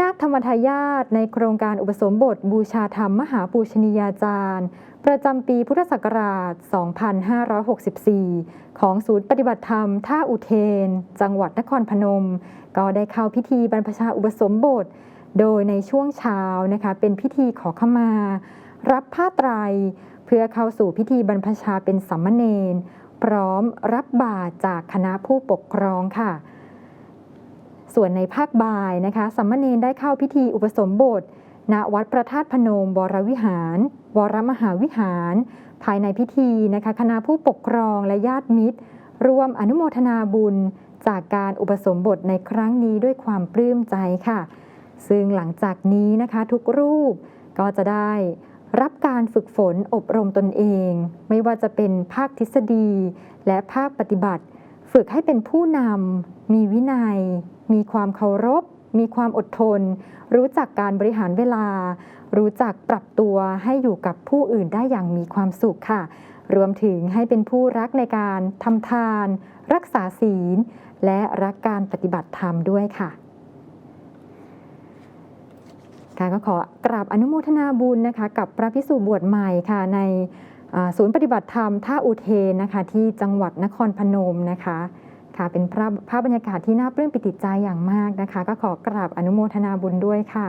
นาคธรรมทายาทในโครงการอุปสมบทบูชาธรรมมหาปูชนียาจารย์ ประจำปีพุทธศักราช 2564 ของศูนย์ปฏิบัติธรรมท่าอุเทน จังหวัดนครพนม ก็ได้เข้าพิธีบรรพชาอุปสมบท โดยในช่วงเช้านะคะเป็นพิธีขอขมา รับผ้าไตร เพื่อเข้าสู่พิธีบรรพชาเป็นสัมมเนนพร้อมรับบาตรจากคณะผู้ปกครองค่ะ ส่วนในภาคบ่ายนะคะสัมมเนนได้เข้าพิธีอุปสมบท ณวัดพระธาตุพนมวรวิหาร วรมหาวิหาร ภายในพิธีนะคะคณะผู้ปกครองและญาติมิตร ร่วมอนุโมทนาบุญ จากการอุปสมบทในครั้งนี้ด้วยความปลื้มใจค่ะ ซึ่งหลังจากนี้นะคะทุกรูปก็จะได้รับการฝึกฝนอบรมตนเอง ไม่ว่าจะเป็นภาคทฤษฎีและภาคปฏิบัติ ฝึกให้เป็นผู้นำ มีวินัย มีความเคารพ มีความอดทน รู้จักการบริหารเวลา รู้จักปรับตัวให้อยู่กับผู้อื่นได้อย่างมีความสุขค่ะ รวมถึงให้เป็นผู้รักในการทำทาน รักษาศีล และรักการปฏิบัติธรรมด้วยค่ะค่ะก็ขอกราบอนุโมทนาบุญนะคะ กับพระพิสุบวชใหม่ค่ะใน ศูนย์ปฏิบัติธรรมท่าอุเทนนะคะที่จังหวัดนครพนมนะคะค่ะเป็นภาพบรรยากาศที่น่าปลื้มปิติใจอย่างมากนะคะ ก็ขอกราบอนุโมทนาบุญด้วยค่ะ